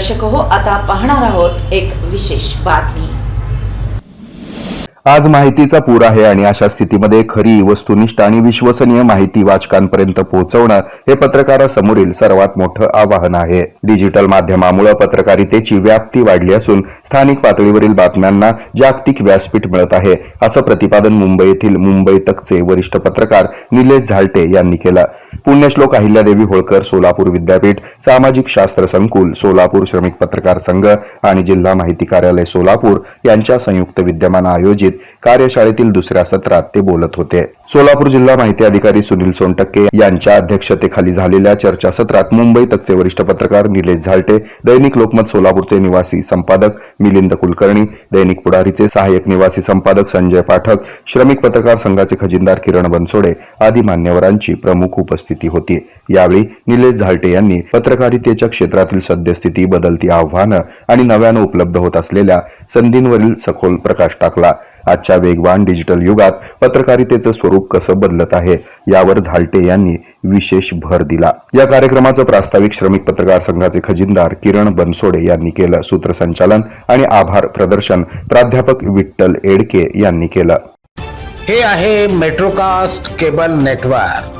दर्शक हो आता पाहणार आहोत एक विशेष बातमी. आज माहितीचा पूर आहे आणि अशा स्थितीमध्ये खरी वस्तुनिष्ठ आणि विश्वसनीय माहिती वाचकांपर्यंत पोहोचवणं हे पत्रकारासमोरील सर्वात मोठं आवाहन आहे. डिजिटल माध्यमामुळे पत्रकारितेची व्याप्ती वाढली असून स्थानिक पातळीवरील बातम्यांना जागतिक व्यासपीठ मिळत आहे असं प्रतिपादन मुंबई येथील मुंबई तकचे वरिष्ठ पत्रकार निलेश झालटे यांनी केलं. पुण्यश्लोक अहिल्यादेवी होळकर सोलापूर विद्यापीठ सामाजिक शास्त्र संकुल सोलापूर श्रमिक पत्रकार संघ आणि जिल्हा माहिती कार्यालय सोलापूर यांच्या संयुक्त विद्यमान आयोजित कार्यशाळेतील दुसऱ्या सत्रात ते बोलत होते. सोलापूर जिल्हा माहिती अधिकारी सुनील सोनटक्के यांच्या अध्यक्षतेखाली झालेल्या चर्चासत्रात मुंबई तकचे वरिष्ठ पत्रकार निलेश झालटे दैनिक लोकमत सोलापूरचे निवासी संपादक मिलिंद कुलकर्णी दैनिक पुढारीचे सहाय्यक निवासी संपादक संजय पाठक श्रमिक पत्रकार संघाचे खजिनदार किरण बनसोडे आदी मान्यवरांची प्रमुख उपस्थिती होती. यावेळी निलेश झालटे यांनी पत्रकारितेच्या क्षेत्रातील सद्यस्थिती बदलती आव्हानं आणि नव्यानं उपलब्ध होत असलेल्या संधींवरील सखोल प्रकाश टाकला. आजच्या वेगवान डिजिटल युगात पत्रकारितेचं स्वरूप कसं बदलत आहे यावर झालटे यांनी विशेष भर दिला. या कार्यक्रमाचं प्रास्ताविक श्रमिक पत्रकार संघाचे खजिनदार किरण बनसोडे यांनी केलं सूत्रसंचालन आणि आभार प्रदर्शन प्राध्यापक विठ्ठल एडके यांनी केलं. हे आहे मेट्रोकास्ट केबल नेटवर्क.